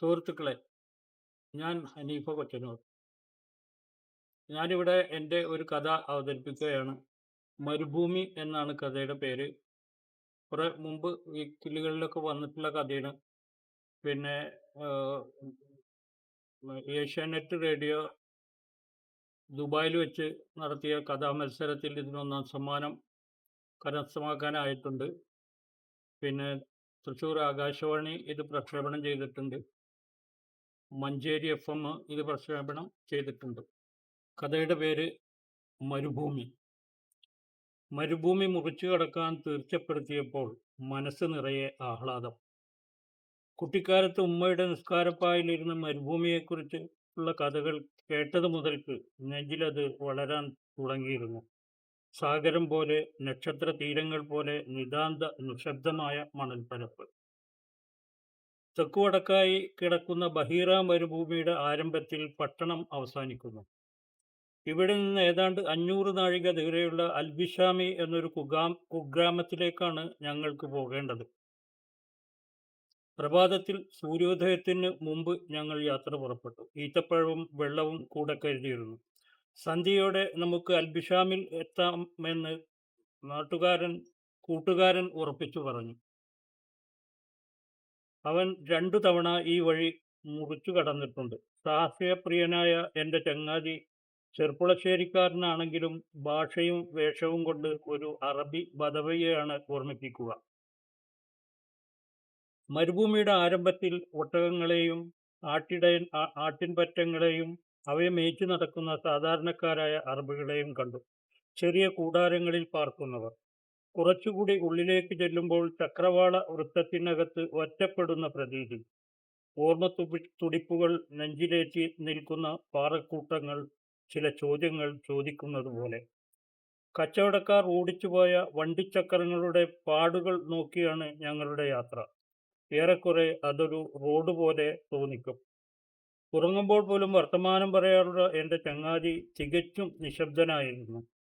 സുഹൃത്തുക്കളെ ഞാൻ ഹനീഫ കൊച്ചനൂർ ഞാനിവിടെ എന്റെ ഒരു കഥ അവതരിപ്പിക്കുകയാണ്. മരുഭൂമി എന്നാണ് കഥയുടെ പേര്. കുറെ മുമ്പ് ഈ കിളികളിലൊക്കെ വന്നിട്ടുള്ള കഥയാണ്. പിന്നെ ഏഷ്യാനെറ്റ് റേഡിയോ ദുബായിൽ വെച്ച് നടത്തിയ കഥാ മത്സരത്തിൽ ഇതിന് ഒന്നാം സമ്മാനം കരസ്ഥമാക്കാനായിട്ടുണ്ട്. പിന്നെ തൃശ്ശൂർ ആകാശവാണി ഇത് പ്രക്ഷേപണം ചെയ്തിട്ടുണ്ട്. മഞ്ചേരി എഫ് എം ഇത് പ്രക്ഷേപണം ചെയ്തിട്ടുണ്ട്. കഥയുടെ പേര് മരുഭൂമി. മരുഭൂമി മുറിച്ചു കടക്കാൻ തീർച്ചപ്പെടുത്തിയപ്പോൾ മനസ്സ് നിറയെ ആഹ്ലാദം. കുട്ടിക്കാലത്ത് ഉമ്മയുടെ നിസ്കാരപ്പായിലിരുന്ന മരുഭൂമിയെക്കുറിച്ച് ഉള്ള കഥകൾ കേട്ടത് മുതൽക്ക് നെഞ്ചിലത് വളരാൻ തുടങ്ങിയിരുന്നു. സാഗരം പോലെ നക്ഷത്ര തീരങ്ങൾ പോലെ നിതാന്ത നിശബ്ദമായ മണൽപ്പരപ്പ്. തെക്കുവടക്കായി കിടക്കുന്ന ബഹീറ മരുഭൂമിയുടെ ആരംഭത്തിൽ പട്ടണം അവസാനിക്കുന്നു. ഇവിടെ നിന്ന് ഏതാണ്ട് അഞ്ഞൂറ് നാഴിക ദൂരെയുള്ള അൽബിഷാമി എന്നൊരു കുഗാം കുഗ്രാമത്തിലേക്കാണ് ഞങ്ങൾക്ക് പോകേണ്ടത്. പ്രഭാതത്തിൽ സൂര്യോദയത്തിന് മുമ്പ് ഞങ്ങൾ യാത്ര പുറപ്പെട്ടു. ഈത്തപ്പഴവും വെള്ളവും കൂടെ കരുതിയിരുന്നു. സന്ധ്യയോടെ നമുക്ക് അൽബിഷാമിൽ എത്താമെന്ന് നാട്ടുകാരൻ കൂട്ടുകാരൻ ഉറപ്പിച്ചു പറഞ്ഞു. അവൻ രണ്ടു തവണ ഈ വഴി മുറിച്ചു കടന്നിട്ടുണ്ട്. സാഹസ്യപ്രിയനായ എന്റെ ചങ്ങാതി ചെർപ്പുളശ്ശേരിക്കാരനാണെങ്കിലും ഭാഷയും വേഷവും കൊണ്ട് ഒരു അറബി ബദവയെയാണ് ഓർമ്മിപ്പിക്കുക. മരുഭൂമിയുടെ ആരംഭത്തിൽ ഒട്ടകങ്ങളെയും ആട്ടിടയൻ ആട്ടിൻപറ്റങ്ങളെയും അവയെ മേച്ചു നടക്കുന്ന സാധാരണക്കാരായ അറബികളെയും കണ്ടു. ചെറിയ കൂടാരങ്ങളിൽ പാർക്കുന്നവർ. കുറച്ചുകൂടി ഉള്ളിലേക്ക് ചെല്ലുമ്പോൾ ചക്രവാള വൃത്തത്തിനകത്ത് ഒറ്റപ്പെടുന്ന പ്രതീതി. ഓർമ്മ തുപി- തുടിപ്പുകൾ നെഞ്ചിലേറ്റി നിൽക്കുന്ന പാറക്കൂട്ടങ്ങൾ ചില ചോദ്യങ്ങൾ ചോദിക്കുന്നത് പോലെ കച്ചവടക്കാർ ഓടിച്ചുപോയ വണ്ടിച്ചക്രങ്ങളുടെ പാടുകൾ നോക്കിയാണ് ഞങ്ങളുടെ യാത്ര. ഏറെക്കുറെ അതൊരു റോഡ് പോലെ തോന്നിക്കും. ഉറങ്ങുമ്പോൾ പോലും വർത്തമാനം പറയാറുള്ള എന്റെ ചങ്ങാതി തികച്ചും നിശബ്ദനായിരുന്നു.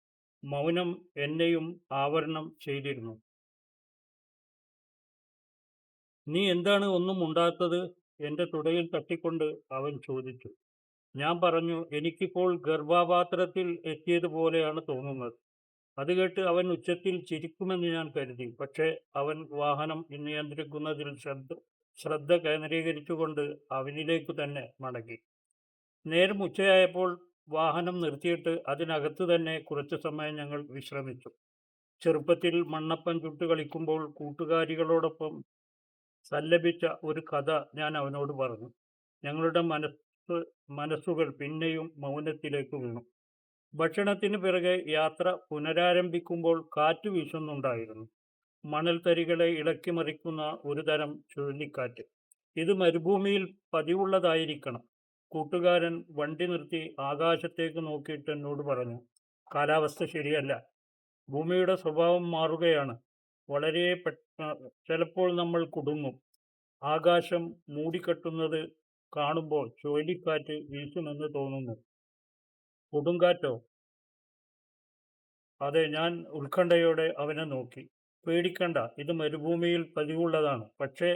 മൗനം എന്നെയും ആവരണം ചെയ്തിരുന്നു. നീ എന്താണ് ഒന്നും ഉണ്ടാത്തത്? എന്റെ തുടയിൽ തട്ടിക്കൊണ്ട് അവൻ ചോദിച്ചു. ഞാൻ പറഞ്ഞു എനിക്കിപ്പോൾ ഗർഭാപാത്രത്തിൽ എത്തിയതുപോലെയാണ് തോന്നുന്നത്. അത് കേട്ട് അവൻ ഉച്ചത്തിൽ ചിരിക്കുമെന്ന് ഞാൻ കരുതി. പക്ഷേ അവൻ വാഹനം നിയന്ത്രിക്കുന്നതിൽ ശ്രദ്ധ ശ്രദ്ധ കേന്ദ്രീകരിച്ചുകൊണ്ട് അവനിലേക്ക് തന്നെ മടങ്ങി. നേരം ഉച്ചയായപ്പോൾ വാഹനം നിർത്തിയിട്ട് അതിനകത്ത് തന്നെ കുറച്ചു സമയം ഞങ്ങൾ വിശ്രമിച്ചു. ചെറുപ്പത്തിൽ മണ്ണപ്പൻ ചുട്ട് കളിക്കുമ്പോൾ കൂട്ടുകാരികളോടൊപ്പം സല്ലപിച്ച ഒരു കഥ ഞാൻ അവനോട് പറഞ്ഞു. ഞങ്ങളുടെ മനസ്സ് മനസ്സുകൾ പിന്നെയും മൗനത്തിലേക്ക് വീണു. ഭക്ഷണത്തിന് പിറകെ യാത്ര പുനരാരംഭിക്കുമ്പോൾ കാറ്റ് വീശുന്നുണ്ടായിരുന്നു. മണൽത്തരികളെ ഇളക്കി മറിക്കുന്ന ഒരു തരം ചുഴലിക്കാറ്റ്. ഇത് മരുഭൂമിയിൽ പതിവുള്ളതായിരിക്കണം. കൂട്ടുകാരൻ വണ്ടി നിർത്തി ആകാശത്തേക്ക് നോക്കിയിട്ട് എന്നോട് പറഞ്ഞു കാലാവസ്ഥ ശരിയല്ല. ഭൂമിയുടെ സ്വഭാവം മാറുകയാണ്. വളരെ ചിലപ്പോൾ നമ്മൾ കുടുങ്ങും. ആകാശം മൂടിക്കെട്ടുന്നത് കാണുമ്പോൾ ചുഴലിക്കാറ്റ് വീശുമെന്ന് തോന്നുന്നു. കൊടുങ്കാറ്റോ? അതെ ഞാൻ ഉത്കണ്ഠയോടെ അവനെ നോക്കി. പേടിക്കണ്ട. ഇത് മരുഭൂമിയിൽ പതിവുള്ളതാണ്. പക്ഷേ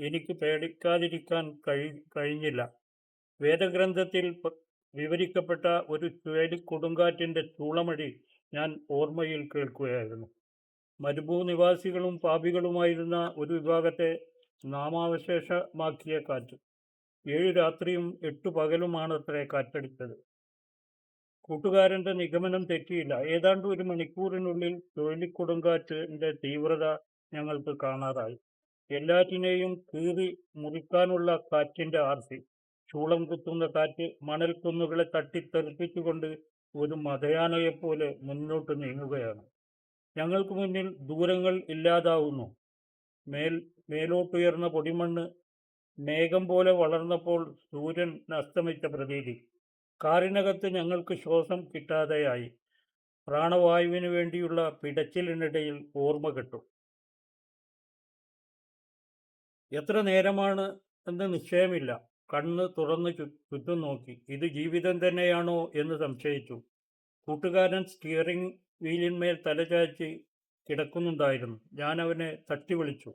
എനിക്ക് പേടിക്കാതിരിക്കാൻ കഴി കഴിഞ്ഞില്ല. വേദഗ്രന്ഥത്തിൽ വിവരിക്കപ്പെട്ട ഒരു ചുഴലിക്കൊടുങ്കാറ്റിന്റെ ചൂളമഴി ഞാൻ ഓർമ്മയിൽ കേൾക്കുകയായിരുന്നു. മരുഭൂനിവാസികളും പാപികളുമായിരുന്ന ഒരു വിഭാഗത്തെ നാമാവശേഷമാക്കിയ കാറ്റ്. ഏഴ് രാത്രിയും എട്ടു പകലുമാണത്രേ കാറ്റടിച്ചത്. കൂട്ടുകാരന്റെ നിഗമനം തെറ്റിയില്ല. ഏതാണ്ട് ഒരു മണിക്കൂറിനുള്ളിൽ ചുഴലിക്കൊടുങ്കാറ്റിന്റെ തീവ്രത ഞങ്ങൾക്ക് കാണാതായി എല്ലാറ്റിനെയും കീറി മുറിക്കാനുള്ള കാറ്റിന്റെ ആർത്തി. ചൂളം കുത്തുന്ന കാറ്റ് മണൽക്കുന്നുകളെ തട്ടിത്തെറിപ്പിച്ചുകൊണ്ട് ഒരു മതയാനയെപ്പോലെ മുന്നോട്ട് നീങ്ങുകയാണ്. ഞങ്ങൾക്ക് മുന്നിൽ ദൂരങ്ങൾ ഇല്ലാതാവുന്നു. മേൽ മേലോട്ടുയർന്ന പൊടിമണ്ണ് മേഘം പോലെ വളർന്നപ്പോൾ സൂര്യൻ അസ്തമിച്ച പ്രതീതി. കാറിനകത്ത് ഞങ്ങൾക്ക് ശ്വാസം കിട്ടാതെയായി. പ്രാണവായുവിന് വേണ്ടിയുള്ള പിടച്ചിലിനിടയിൽ ഓർമ്മ കിട്ടും. എത്ര നേരമാണ് എന്ന് നിശ്ചയമില്ല. കണ്ണ് തുറന്ന് ചുറ്റും നോക്കി. ഇത് ജീവിതം തന്നെയാണോ എന്ന് സംശയിച്ചു. കൂട്ടുകാരൻ സ്റ്റിയറിംഗ് വീലിന്മേൽ തലചായ്ച്ച് കിടക്കുന്നുണ്ടായിരുന്നു. ഞാൻ അവനെ തട്ടി വിളിച്ചു.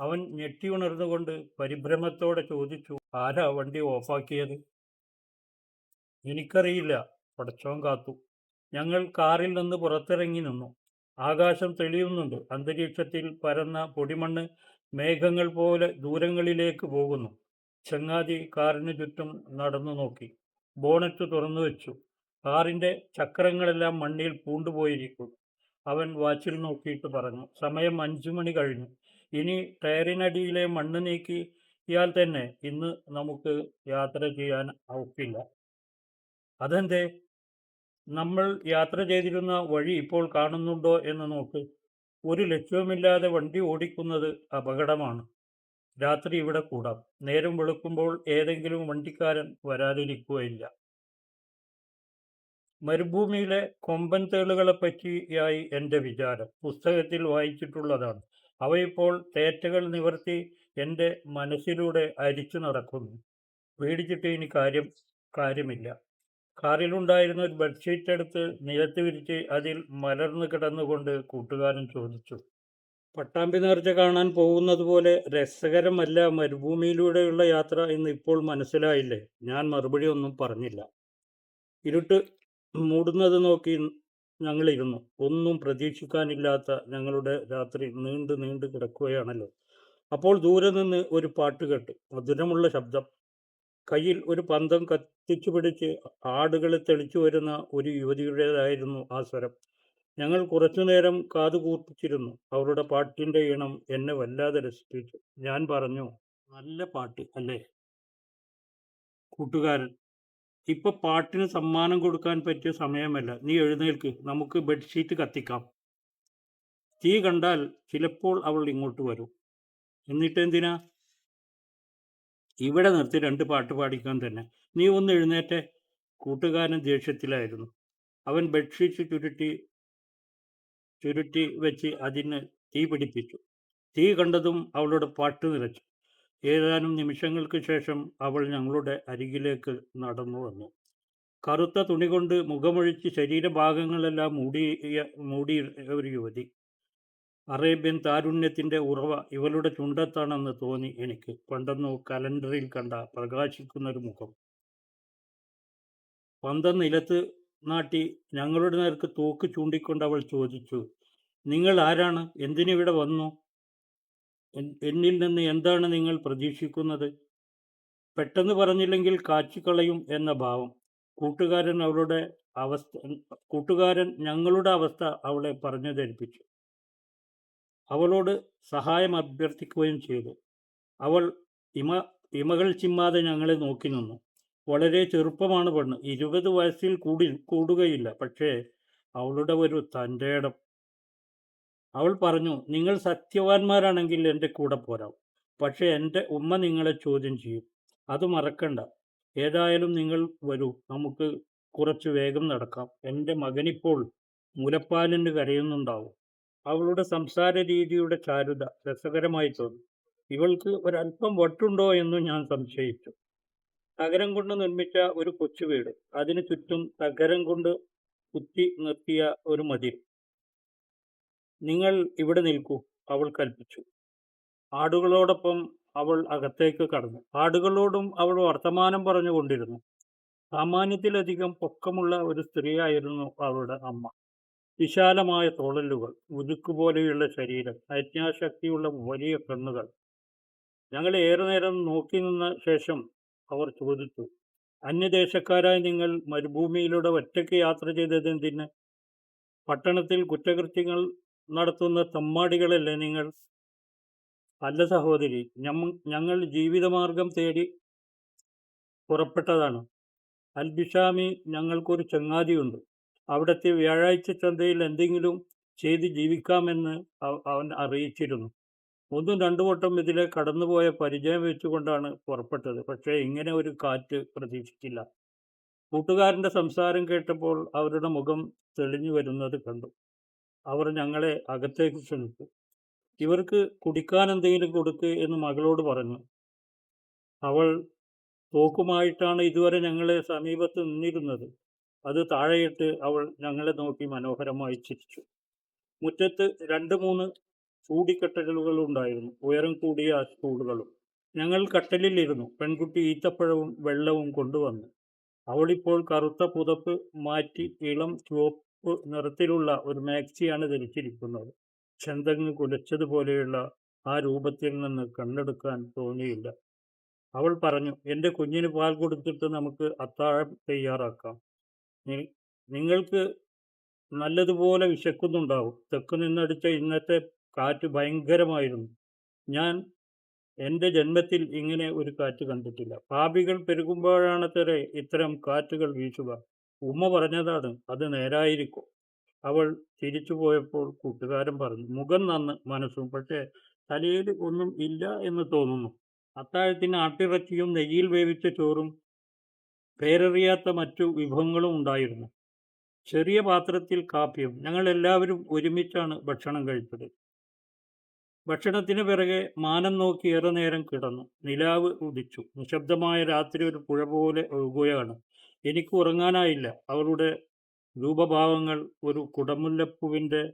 അവൻ ഞെട്ടിയുണർന്നുകൊണ്ട് പരിഭ്രമത്തോടെ ചോദിച്ചു ആരാ വണ്ടി ഓഫാക്കിയത്? എനിക്കറിയില്ല. പടച്ചോൻ കാത്തു. ഞങ്ങൾ കാറിൽ നിന്ന് പുറത്തിറങ്ങി നിന്നു. ആകാശം തെളിയുന്നുണ്ട്. അന്തരീക്ഷത്തിൽ പരന്ന പൊടിമണ്ണ് മേഘങ്ങൾ പോലെ ദൂരങ്ങളിലേക്ക് പോകുന്നു. ചങ്ങാതി കാറിന് ചുറ്റും നടന്നു നോക്കി. ബോണറ്റ് തുറന്നു വെച്ചു. കാറിന്റെ ചക്രങ്ങളെല്ലാം മണ്ണിൽ പൂണ്ടുപോയിരിക്കുന്നു അവൻ വാച്ചിൽ നോക്കിയിട്ട് പറഞ്ഞു സമയം അഞ്ചു മണി കഴിഞ്ഞു. ഇനി ടയറിനടിയിലെ മണ്ണ് നീക്കിയാൽ തന്നെ ഇന്ന് നമുക്ക് യാത്ര ചെയ്യാൻ ഒക്കില്ല. അതെന്തേ? നമ്മൾ യാത്ര ചെയ്തിരുന്ന വഴി ഇപ്പോൾ കാണുന്നുണ്ടോ? എന്ന് നോക്ക്. ഒരു ലക്ഷ്യവുമില്ലാതെ വണ്ടി ഓടിക്കുന്നത് അപകടമാണ്. രാത്രി ഇവിടെ കൂടാം. നേരം വെളുക്കുമ്പോൾ ഏതെങ്കിലും വണ്ടിക്കാരൻ വരാതിരിക്കുകയില്ല. മരുഭൂമിയിലെ കൊമ്പൻ തേളുകളെ പറ്റിയായി എന്റെ വിചാരം പുസ്തകത്തിൽ വായിച്ചിട്ടുള്ളതാണ്. അവയിപ്പോൾ തേറ്റകൾ നിവർത്തി എന്റെ മനസ്സിലൂടെ അരിച്ചു നടക്കുന്നു. പേടിച്ചിട്ട് ഇനി കാര്യം കാര്യമില്ല. കാറിലുണ്ടായിരുന്ന ഒരു ബെഡ്ഷീറ്റ് എടുത്ത് നിലത്ത് വിരിച്ച് അതിൽ മലർന്നു കിടന്നുകൊണ്ട് കൂട്ടുകാരൻ ചോദിച്ചു പട്ടാമ്പി നേർച്ച കാണാൻ പോകുന്നത് പോലെ രസകരമല്ല മരുഭൂമിയിലൂടെയുള്ള യാത്ര എന്ന് ഇപ്പോൾ മനസ്സിലായില്ലേ? ഞാൻ മറുപടി ഒന്നും പറഞ്ഞില്ല. ഇരുട്ട് മൂടുന്നത് നോക്കി ഞങ്ങളിരുന്നു. ഒന്നും പ്രതീക്ഷിക്കാനില്ലാത്ത ഞങ്ങളുടെ രാത്രി നീണ്ടു നീണ്ടു കിടക്കുകയാണല്ലോ. അപ്പോൾ ദൂരെ നിന്ന് ഒരു പാട്ട് കേട്ടു. മധുരമുള്ള ശബ്ദം. കയ്യിൽ ഒരു പന്തം കത്തിച്ചു പിടിച്ച് ആടുകളെ തെളിച്ചു വരുന്ന ഒരു യുവതിയുടേതായിരുന്നു ആ സ്വരം. ഞങ്ങൾ കുറച്ചുനേരം കാതു കൂർപ്പിച്ചിരുന്നു. അവരുടെ പാട്ടിന്റെ ഈണം എന്നെ വല്ലാതെ രസിപ്പിച്ചു. ഞാൻ പറഞ്ഞു നല്ല പാട്ട് അല്ലേ? കൂട്ടുകാരൻ ഇപ്പൊ പാട്ടിന് സമ്മാനം കൊടുക്കാൻ പറ്റിയ സമയമല്ല. നീ എഴുന്നേൽക്ക്. നമുക്ക് ബെഡ്ഷീറ്റ് കത്തിക്കാം. തീ കണ്ടാൽ ചിലപ്പോൾ അവൾ ഇങ്ങോട്ട് വരും. എന്നിട്ട് എന്തിനാ? ഇവിടെ നിർത്തി രണ്ട് പാട്ട് പാടിക്കാൻ തന്നെ. നീ ഒന്ന് എഴുന്നേറ്റെ. കൂട്ടുകാരൻ ദേഷ്യത്തിലായിരുന്നു. അവൻ ബെഡ്ഷീറ്റ് ചുരുട്ടി ചുരുട്ടി വെച്ച് അതിന് തീ പിടിപ്പിച്ചു. തീ കണ്ടതും അവളുടെ പാട്ട് നിറച്ചു. ഏതാനും നിമിഷങ്ങൾക്ക് ശേഷം അവൾ ഞങ്ങളുടെ അരികിലേക്ക് നടന്നു വന്നു. കറുത്ത തുണി കൊണ്ട് മുഖമൊഴിച്ച് ശരീരഭാഗങ്ങളെല്ലാം മൂടിയ മൂടിയ ഒരു യുവതി. അറേബ്യൻ താരുണ്യത്തിന്റെ ഉറവ ഇവളുടെ ചുണ്ടത്താണെന്ന് തോന്നി എനിക്ക്. പണ്ടെന്നോ കലണ്ടറിൽ കണ്ട പ്രകാശിക്കുന്നൊരു മുഖം. പന്തം നിലത്ത് നാട്ടി ഞങ്ങളുടെ നേർക്ക് തോക്ക് ചൂണ്ടിക്കൊണ്ട് അവൾ ചോദിച്ചു നിങ്ങൾ ആരാണ്? എന്തിനിവിടെ വന്നു? എന്നിൽ നിന്ന് എന്താണ് നിങ്ങൾ പ്രതീക്ഷിക്കുന്നത്? പെട്ടെന്ന് പറഞ്ഞില്ലെങ്കിൽ കാച്ചിക്കളയും എന്ന ഭാവം. കൂട്ടുകാരൻ അവളുടെ അവസ്ഥ കൂട്ടുകാരൻ ഞങ്ങളുടെ അവസ്ഥ അവളെ പറഞ്ഞു ധരിപ്പിച്ചു അവളോട് സഹായം അഭ്യർത്ഥിക്കുകയും ചെയ്തു. അവൾ ഇമ ഇമകൾ ചിമ്മാതെ ഞങ്ങളെ നോക്കി നിന്നു. വളരെ ചെറുപ്പമാണ് പെണ്ണ്. ഇരുപത് വയസ്സിൽ കൂടി കൂടുകയില്ല. പക്ഷേ അവളുടെ ഒരു തന്റെ ഇടം അവൾ പറഞ്ഞു നിങ്ങൾ സത്യവാന്മാരാണെങ്കിൽ എന്റെ കൂടെ പോരാം. പക്ഷേ എന്റെ ഉമ്മ നിങ്ങളെ ചോദ്യം ചെയ്യും. അത് മറക്കണ്ട. ഏതായാലും നിങ്ങൾ വരൂ. നമുക്ക് കുറച്ച് വേഗം നടക്കാം. എന്റെ മകനിപ്പോൾ മുലപ്പാലിന് കരയുന്നുണ്ടാവും. അവളുടെ സംസാര രീതിയുടെ ചാരുത രസകരമായി തോന്നി. ഇവൾക്ക് ഒരല്പം വട്ടുണ്ടോ എന്ന് ഞാൻ സംശയിച്ചു. തകരം കൊണ്ട് നിർമ്മിച്ച ഒരു കൊച്ചു വീട്. അതിനു ചുറ്റും തകരം കൊണ്ട് കുത്തി നിർത്തിയ ഒരു മതിൽ. നിങ്ങൾ ഇവിടെ നിൽക്കൂ അവൾ കൽപ്പിച്ചു. ആടുകളോടൊപ്പം അവൾ അകത്തേക്ക് കടന്നു. ആടുകളോടും അവൾ വർത്തമാനം പറഞ്ഞുകൊണ്ടിരുന്നു സാമാന്യത്തിലധികം പൊക്കമുള്ള ഒരു സ്ത്രീയായിരുന്നു അവളുടെ അമ്മ. വിശാലമായ തോളലുകൾ ഉരുക്കുപോലെയുള്ള ശരീരം അജ്ഞാശക്തിയുള്ള വലിയ കണ്ണുകൾ. ഞങ്ങൾ ഏറെ നേരം നോക്കി നിന്ന ശേഷം അവർ ചോദിച്ചു അന്യദേശക്കാരായ നിങ്ങൾ മരുഭൂമിയിലൂടെ ഒറ്റയ്ക്ക് യാത്ര ചെയ്തതെന്തിന്? പട്ടണത്തിൽ കുറ്റകൃത്യങ്ങൾ നടത്തുന്ന തമ്മാടികളല്ലേ നിങ്ങൾ? അല്ല സഹോദരി ഞങ്ങൾ ജീവിതമാർഗം തേടി പുറപ്പെട്ടതാണ്. അൽബിഷാമി ഞങ്ങൾക്കൊരു ചങ്ങാതിയുണ്ട്. അവിടുത്തെ വ്യാഴാഴ്ച ചന്തയിൽ എന്തെങ്കിലും ചെയ്ത് ജീവിക്കാമെന്ന് അവൻ അറിയിച്ചിരുന്നു. ഒന്നും രണ്ടു വട്ടം ഇതിലെ കടന്നുപോയ പരിചയം വെച്ചുകൊണ്ടാണ് പുറപ്പെട്ടത്. പക്ഷേ ഇങ്ങനെ ഒരു കാറ്റ് പ്രതീക്ഷിച്ചില്ല. കൂട്ടുകാരന്റെ സംസാരം കേട്ടപ്പോൾ അവരുടെ മുഖം തെളിഞ്ഞു വരുന്നത് കണ്ടു. അവർ ഞങ്ങളെ അകത്തേക്ക് ക്ഷണിച്ചു. ഇവർക്ക് കുടിക്കാൻ എന്തെങ്കിലും കൊടുക്ക് എന്ന് മകളോട് പറഞ്ഞു. അവൾ തോക്കുമായിട്ടാണ് ഇതുവരെ ഞങ്ങളെ സമീപത്ത് നിന്നിരുന്നത്. അത് താഴെയിട്ട് അവൾ ഞങ്ങളെ നോക്കി മനോഹരമായി ചിരിച്ചു. മുറ്റത്ത് രണ്ട് മൂന്ന് കൂടിക്കെട്ടലുകളുണ്ടായിരുന്നു. ഉയരം കൂടിയ സ്കൂളുകളും ഞങ്ങൾ കട്ടലിലിരുന്നു പെൺകുട്ടി ഈത്തപ്പഴവും വെള്ളവും കൊണ്ടുവന്നു. അവളിപ്പോൾ കറുത്ത പുതപ്പ് മാറ്റി ഇളം ചുവപ്പ് നിറത്തിലുള്ള ഒരു മാക്സിയാണ് ധരിച്ചിരിക്കുന്നത്. ചന്തങ്ങ് കുലച്ചതുപോലെയുള്ള ആ രൂപത്തിൽ നിന്ന് കണ്ണെടുക്കാൻ തോന്നിയില്ല. അവൾ പറഞ്ഞു, എന്റെ കുഞ്ഞിന് പാൽ കൊടുത്തിട്ട് നമുക്ക് അത്താഴം തയ്യാറാക്കാം. നിങ്ങൾക്ക് നല്ലതുപോലെ വിശക്കുന്നുണ്ടാവും. തെക്കുനിന്നടിച്ച ഇന്നത്തെ കാറ്റ് ഭയങ്കരമായിരുന്നു. ഞാൻ എന്റെ ജന്മത്തിൽ ഇങ്ങനെ ഒരു കാറ്റ് കണ്ടിട്ടില്ല. പാപികൾ പെരുകുമ്പോഴാണത്രേ ഇത്തരം കാറ്റുകൾ വീശുക. ഉമ്മ പറഞ്ഞതാണ്. അത് നേരായിരിക്കും. അവൾ തിരിച്ചു പോയപ്പോൾ കൂട്ടുകാരൻ പറഞ്ഞു, "മുഖം നന്ന്, മനസ്സും. പക്ഷേ തലയിൽ ഒന്നും ഇല്ല എന്ന് തോന്നുന്നു." അത്താഴത്തിന് ആട്ടിറച്ചിയും നെയ്യിൽ വേവിച്ച ചോറും പേരറിയാത്ത മറ്റു വിഭവങ്ങളും ഉണ്ടായിരുന്നു. ചെറിയ പാത്രത്തിൽ കാപ്പിയും. ഞങ്ങൾ എല്ലാവരും ഒരുമിച്ചാണ് ഭക്ഷണം കഴിച്ചത്. ഭക്ഷണത്തിന് പിറകെ മാനം നോക്കി ഏറെ നേരം കിടന്നു. നിലാവ് ഉദിച്ചു. നിശബ്ദമായ രാത്രി ഒരു പുഴ പോലെ ഒഴുകുകയാണ്. എനിക്ക് ഉറങ്ങാനായില്ല. അവളുടെ രൂപഭാവങ്ങൾ ഒരു കുടമുല്ലപ്പൂവിന്റെ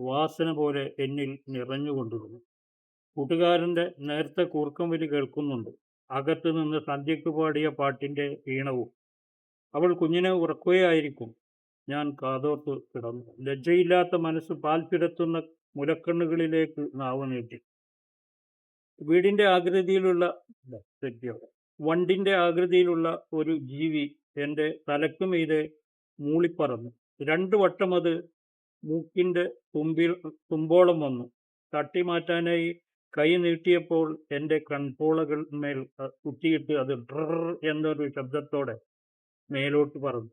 വാസന പോലെ എന്നിൽ നിറഞ്ഞുകൊണ്ടിരുന്നു. നേരത്തെ നേർത്ത കൂർക്കംവിളി കേൾക്കുന്നുണ്ട്. അകത്ത് നിന്ന് സന്ധ്യയ്ക്ക് പാടിയ പാട്ടിന്റെ ഈണവും. അവൾ കുഞ്ഞിനെ ഉറക്കുകയായിരിക്കും. ഞാൻ കാതോർത്ത് കിടന്നു. ലജ്ജയില്ലാത്ത മനസ്സ് പാൽ ചുരത്തുന്ന മുലക്കണ്ണുകളിലേക്ക് നാവ് നീട്ടി. വീടിന്റെ ആകൃതിയിലുള്ള വണ്ടിന്റെ ആകൃതിയിലുള്ള ഒരു ജീവി എന്റെ തലക്കുമീതെ മൂളിപ്പറന്നു. രണ്ടു വട്ടം അത് മൂക്കിന്റെ തുമ്പിൽ തുമ്പോളം വന്നു. തട്ടി മാറ്റാനായി കൈ നീട്ടിയപ്പോൾ എന്റെ കൺപോളകൾമേൽ കുത്തിയിട്ട് അത് ഡ്രർ എന്നൊരു ശബ്ദത്തോടെ മേലോട്ട് പറന്നു.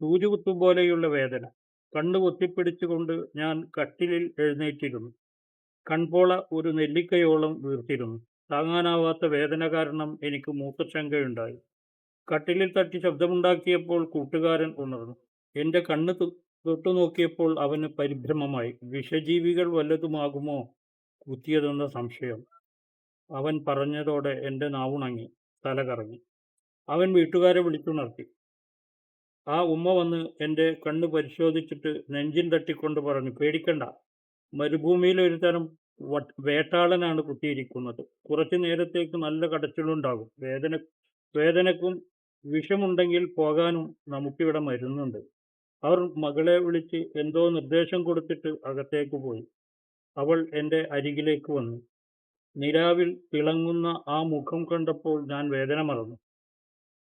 സൂചികുത്തും പോലെയുള്ള വേദന. കണ്ണ് പൊത്തിപ്പിടിച്ചുകൊണ്ട് ഞാൻ കട്ടിലിൽ എഴുന്നേറ്റിരുന്നു. കൺപോള ഒരു നെല്ലിക്കയോളം വീർത്തിരുന്നു. താങ്ങാനാവാത്ത വേദന കാരണം എനിക്ക് മൂത്രശങ്കയുണ്ടായി. കട്ടിലിൽ തട്ടി ശബ്ദമുണ്ടാക്കിയപ്പോൾ കൂട്ടുകാരൻ ഉണർന്നു. എന്റെ കണ്ണ് തൊട്ടുനോക്കിയപ്പോൾ അവന് പരിഭ്രമമായി. വിഷജീവികൾ വല്ലതുമാകുമോ കുത്തിയതെന്ന സംശയം. അവൻ പറഞ്ഞതോടെ എന്റെ നാവുണങ്ങി. തല കറങ്ങി. അവൻ വീട്ടുകാരെ വിളിച്ചുണർത്തി. ആ ഉമ്മ വന്ന് എന്റെ കണ്ണ് പരിശോധിച്ചിട്ട് നെഞ്ചിൻ തട്ടിക്കൊണ്ട് പറഞ്ഞു, "പേടിക്കണ്ട. മരുഭൂമിയിൽ ഒരു തരം വേട്ടാളനാണ് കുത്തിയിരിക്കുന്നത്. കുറച്ചു നേരത്തേക്ക് നല്ല കടച്ചിലുണ്ടാകും. വേദന വേദനക്കും വിഷമുണ്ടെങ്കിൽ പോകാനും നമുക്കിവിടെ മരുന്നുണ്ട്." അവർ മകളെ വിളിച്ച് എന്തോ നിർദ്ദേശം കൊടുത്തിട്ട് അകത്തേക്ക് പോയി. അവൾ എന്റെ അരികിലേക്ക് വന്നു. നിലാവിൽ തിളങ്ങുന്ന ആ മുഖം കണ്ടപ്പോൾ ഞാൻ വേദന മറന്നു.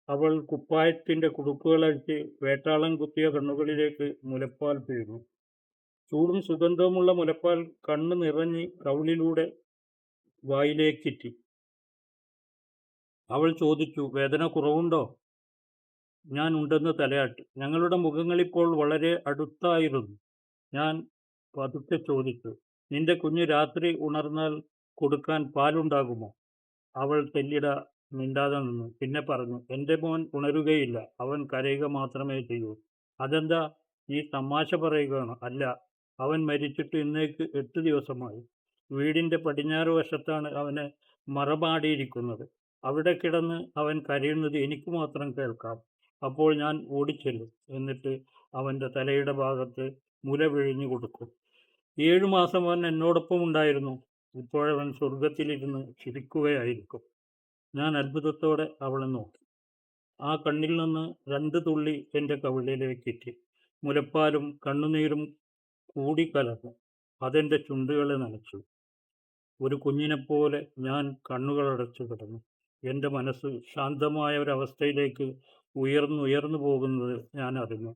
അവൾ കുപ്പായത്തിന്റെ കുടുക്കുകളഴിച്ച് വേട്ടാളം കുത്തിയ കണ്ണുകളിലേക്ക് മുലപ്പാൽ പെയ്തു ചൂടും സുഗന്ധവുമുള്ള മുലപ്പാൽ കണ്ണ് നിറഞ്ഞ് കവിളിലൂടെ വായിലേക്കിറ്റി. അവൾ ചോദിച്ചു, "വേദന കുറവുണ്ടോ?" ഞാൻ ഉണ്ടെന്ന് തലയാട്ടി. ഞങ്ങളുടെ മുഖങ്ങളിപ്പോൾ വളരെ അടുത്തായിരുന്നു. ഞാൻ പതുക്കെ ചോദിച്ചു, "നിന്റെ കുഞ്ഞ് രാത്രി ഉണർന്നാൽ കൊടുക്കാൻ പാലുണ്ടാകുമോ?" അവൾ തെല്ലിട മിണ്ടാതെ നിന്നു. പിന്നെ പറഞ്ഞു, എന്റെ മോൻ ഉണരുകയില്ല. അവൻ കരയുക മാത്രമേ ചെയ്യൂ." "അതെന്താ? നീ തമാശ പറയുകയാണ് "അല്ല. അവൻ മരിച്ചിട്ട് ഇന്നേക്ക് എട്ട് ദിവസമായി. വീടിന്റെ പടിഞ്ഞാറ് വശത്താണ് അവനെ മറമാടിയിരിക്കുന്നത്. അവിടെ കിടന്ന് അവൻ കരയുന്നത് എനിക്ക് മാത്രം കേൾക്കാം. അപ്പോൾ ഞാൻ ഓടിച്ചെല്ലും. എന്നിട്ട് അവന്റെ തലയുടെ ഭാഗത്ത് മുല വിഴിഞ്ഞു കൊടുക്കും. ഏഴു മാസം അവൻ എന്നോടൊപ്പം ഉണ്ടായിരുന്നു ഇപ്പോഴവൻ സ്വർഗത്തിലിരുന്ന് ചിരിക്കുകയായിരിക്കും." ഞാൻ അത്ഭുതത്തോടെ അവളെ നോക്കി. ആ കണ്ണിൽ നിന്ന് രണ്ട് തുള്ളി എന്റെ എന്റെ കവിളിലേക്കിറ്റി. മുലപ്പാലും കണ്ണുനീരും കൂടി കലർന്നു അതെന്റെ ചുണ്ടുകളെ നനച്ചു. ഒരു കുഞ്ഞിനെപ്പോലെ ഞാൻ കണ്ണുകളടച്ചു കിടന്നു. എന്റെ മനസ്സ് ശാന്തമായ ഒരവസ്ഥയിലേക്ക് ഉയർന്നുയർന്നു പോകുന്നത് ഞാൻ അറിഞ്ഞു.